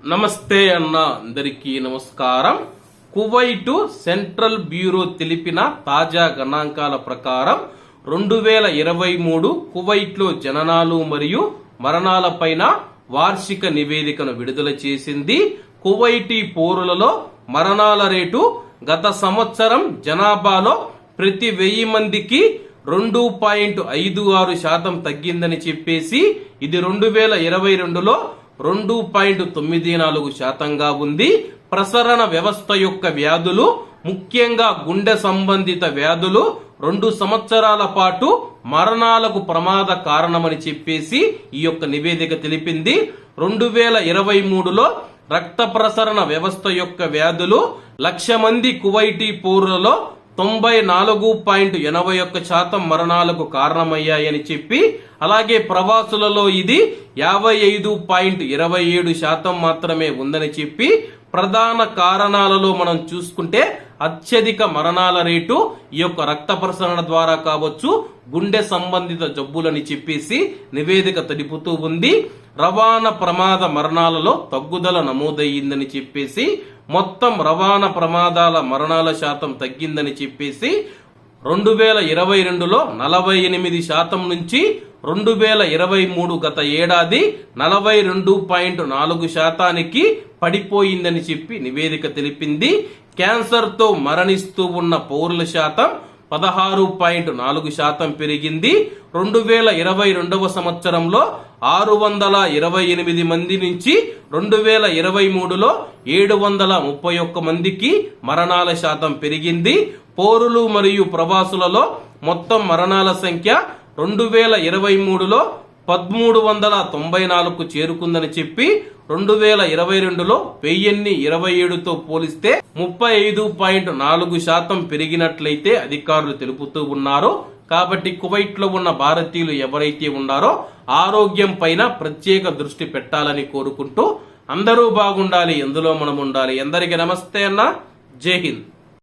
నమస్తే అన్న అందరికీ నమస్కారం. కువైటు సెంట్రల్ బ్యూరో తెలిపిన తాజా గణాంకాల ప్రకారం రెండు వేల ఇరవై మూడు కువైట్లో జననాలు మరియు మరణాలపైన వార్షిక నివేదికను విడుదల చేసింది. కువైటీ పౌరులలో మరణాల రేటు గత సంవత్సరం జనాభాలో ప్రతి వెయ్యి మందికి రెండు పాయింట్ ఐదు ఆరు శాతం తగ్గిందని చెప్పేసి ఇది రెండు వేల ఇరవై రెండులో రెండు పాయింట్ తొమ్మిది నాలుగు శాతంగా ఉంది. ప్రసరణ వ్యవస్థ యొక్క వ్యాధులు ముఖ్యంగా గుండె సంబంధిత వ్యాధులు రెండు సంవత్సరాల పాటు మరణాలకు ప్రమాద కారణమని చెప్పేసి ఈ యొక్క నివేదిక తెలిపింది. రెండు వేల ఇరవై మూడులో రక్త ప్రసరణ వ్యవస్థ యొక్క వ్యాధులు లక్ష మంది కువైటీ పౌరులలో తొంభై నాలుగు పాయింట్ ఎనభై ఒక్క శాతం మరణాలకు కారణమయ్యాయని చెప్పి అలాగే ప్రవాసులలో ఇది యాభై ఐదు పాయింట్ ఇరవై ఏడు శాతం మాత్రమే ఉందని చెప్పి ప్రధాన కారణాలలో మనం చూసుకుంటే అత్యధిక మరణాల రేటు ఈ యొక్క రక్త ప్రసరణ ద్వారా కావచ్చు గుండె సంబంధిత జబ్బులని చెప్పేసి నివేదిక తెలుపుతూ ఉంది. రవాణా ప్రమాద మరణాలలో తగ్గుదల నమోదయ్యిందని చెప్పేసి మొత్తం రవాణా ప్రమాదాల మరణాల శాతం తగ్గిందని చెప్పేసి రెండు వేల ఇరవై రెండులో నలభై ఎనిమిది శాతం నుంచి రెండు వేల ఇరవై మూడు గత ఏడాది నలభై రెండు పాయింట్ నాలుగు శాతానికి పడిపోయిందని చెప్పి నివేదిక తెలిపింది. క్యాన్సర్తో మరణిస్తూ ఉన్న పౌరుల శాతం పదహారు పాయింట్ నాలుగు శాతం పెరిగింది. రెండు వేల ఇరవై రెండవ సంవత్సరంలో ఆరు వందల ఇరవై ఎనిమిది మంది నుంచి రెండు వేల ఇరవై మూడులో ఏడు వందల ముప్పై ఒక్క మందికి మరణాల శాతం పెరిగింది. పౌరులు మరియు ప్రవాసులలో మొత్తం మరణాల సంఖ్య రెండు వేల ఇరవై మూడులో పదమూడు వందల తొంభై నాలుగు చేరుకుందని చెప్పి రెండు వేల ఇరవై రెండులో వెయ్యిన్ని ఇరవై ఏడుతో పోలిస్తే ముప్పై ఐదు పాయింట్ నాలుగు శాతం పెరిగినట్లయితే అధికారులు తెలుపుతూ ఉన్నారు. కాబట్టి కువైట్లో ఉన్న భారతీయులు ఎవరైతే ఉన్నారో ఆరోగ్యం పైన ప్రత్యేక దృష్టి పెట్టాలని కోరుకుంటూ అందరూ బాగుండాలి ఎందులో మనం ఉండాలి ఎందరికీ నమస్తే అన్న. జై హింద్.